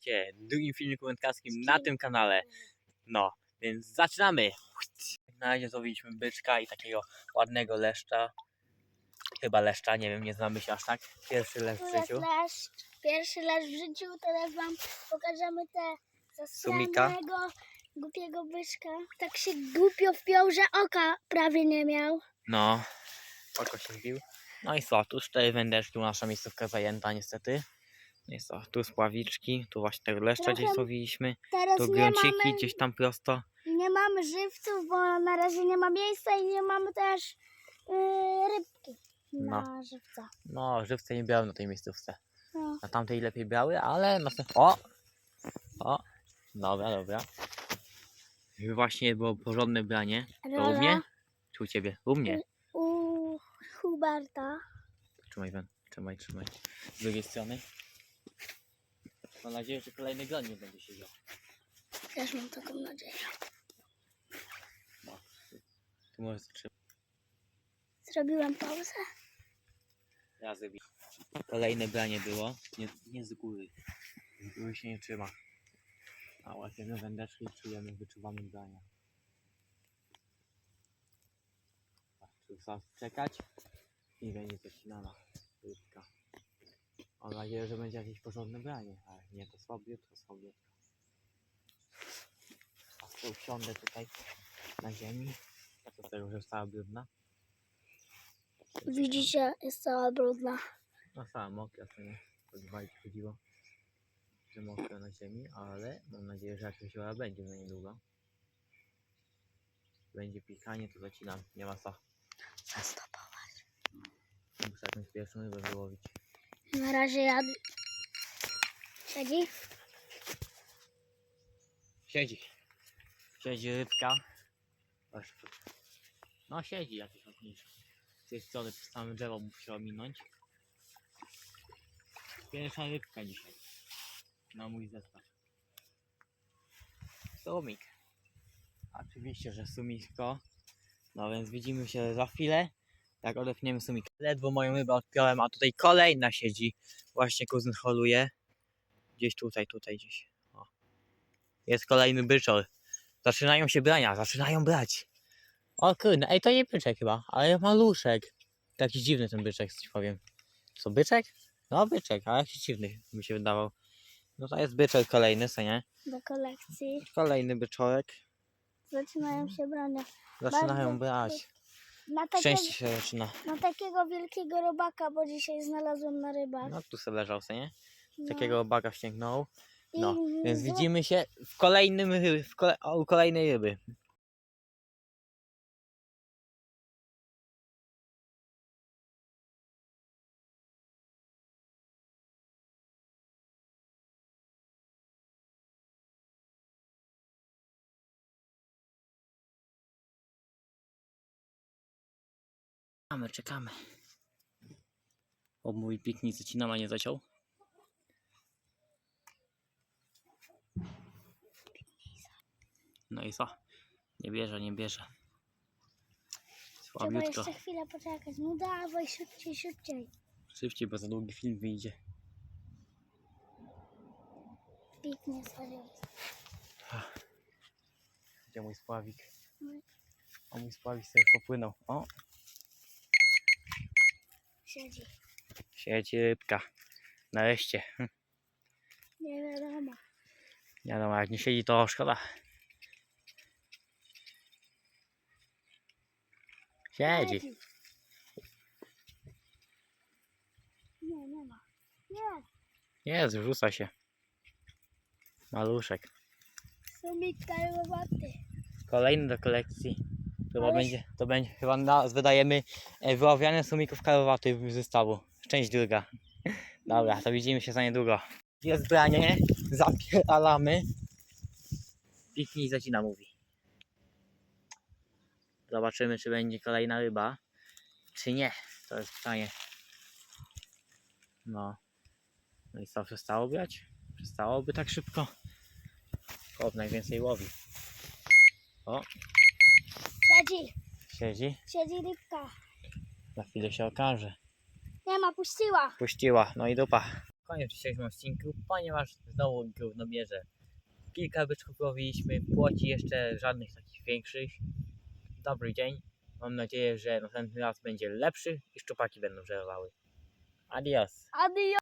Cie, drugim filmiku wędkarskim na tym kanale. No, więc zaczynamy. Na razie złowiliśmy byczka i takiego ładnego leszcza. Chyba leszcza, nie wiem, nie znamy się aż tak. Pierwszy leszcz w życiu. leszcz, pierwszy leszcz w życiu, teraz wam pokażemy te Sumika. zasranego, głupiego byczka. Tak się głupio wpiął, że oka prawie nie miał. No, oko się wbił. No i co, tu cztery wędeczki, nasza miejscówka zajęta niestety. No co, tu spławiczki, tu właśnie tego leszcza gdzieś. Teraz Tu nie grąciki mamy, gdzieś tam prosto. nie mamy żywców, bo na razie nie ma miejsca i nie mamy też yy, rybki na żywca. No, żywce nie biorą na tej miejscówce. No. Na tamtej lepiej brały, ale następnie... O! O! Dobra, dobra. Żeby właśnie było porządne branie. To u Rola mnie? Czy u ciebie? U mnie. u Huberta. Trzymaj, Wen. Trzymaj, trzymaj. Z drugiej strony. Mam nadzieję, że kolejny gron nie będzie siedział. Też mam taką nadzieję. Tu może zatrzymać. Zrobiłem pauzę. Ja zrobię. Kolejne branie było. Nie, nie z góry. Z góry się nie trzyma. A łapiemy wędeczki i czujemy, wyczuwamy brania. Trzeba czekać i będzie zacinana rybka. Mam nadzieję, że będzie jakieś porządne branie, ale nie to słabiutko, słabiutko. A tu usiądę tutaj na ziemi. A to z tego, że została brudna. Widzicie, jest cała brudna. No sama mokra, to nie. Bajki chodziło, że mokra na ziemi, ale mam nadzieję, że jakaś woda będzie za niedługo. Będzie pikanie, to zacinam. Nie ma co. Zastopować. Muszę jakąś pierwszą rybę wyłowić. Na razie jad... Siedzi? Siedzi. Siedzi rybka. No siedzi jakiś ładniejszy. Z tej strony przez same drzewo musiało minąć. Pierwsza rybka dzisiaj. Na mój zestaw. Sumik. Oczywiście, że sumisko. No więc widzimy się za chwilę. Jak odepniemy sumik. Ledwo moją rybę odpiąłem, a tutaj kolejna siedzi. Właśnie kuzyn holuje. Gdzieś tutaj, tutaj gdzieś. O. Jest kolejny byczor. Zaczynają się brania, zaczynają brać. O kurde, ej to nie byczek chyba, ale maluszek. Taki dziwny ten byczek, coś powiem. Co, byczek? No byczek, ale jakiś dziwny mi się wydawał. No to jest byczek kolejny, co nie? Do kolekcji. Kolejny byczorek. Zaczynają się brania. Zaczynają Bardzo brać. Na, takie, Szczęście się zaczyna. na takiego wielkiego robaka, bo dzisiaj znalazłem na rybach. No tu sobie leżał, nie? No. Takiego baga ściągnął. I No, więc zło- widzimy się w kolejnym, ry- w kole, u kolejnej ryby. Czekamy, czekamy. O mój piknik zacinam, a nie zaciął. No i co? Nie bierze, nie bierze. Trzeba Słabiutko. jeszcze chwilę poczekać. No dawaj, szybciej, szybciej. Szybciej, bo za długi film wyjdzie. Piknie sobie. Gdzie mój spławik? No. O, mój spławik sobie popłynął. O, Siedzi. siedzi rybka. Nareszcie. Hm, Nie wiadomo. Nie wiadomo, jak nie siedzi, to szkoda. Siedzi. Nie, nie ma. Nie. Jest, wrzuca się. Maluszek. Sumik karłowaty. Kolejny do kolekcji. Chyba Ależ- będzie, to będzie, chyba nas wydajemy e, wyławiane sumików karłowatych z zestawu. Część druga. Dobra, to widzimy się za niedługo. Jest branie, zapieralamy. Piknij zacina mówi. Zobaczymy, czy będzie kolejna ryba, czy nie. To jest pytanie. No. No i co, przestało brać? Przestałoby tak szybko? Chłop najwięcej łowi. O, Siedzi. siedzi. Siedzi rybka. Za chwilę się okaże. Nie ma, puściła. Puściła, no i dupa. koniec dzisiejszym odcinku, ponieważ znowu gówno bierze. Kilka byczków łowiliśmy, płoci jeszcze żadnych takich większych. Dobry dzień. Mam nadzieję, że następny raz będzie lepszy i szczupaki będą żerowały. Adios. Adios.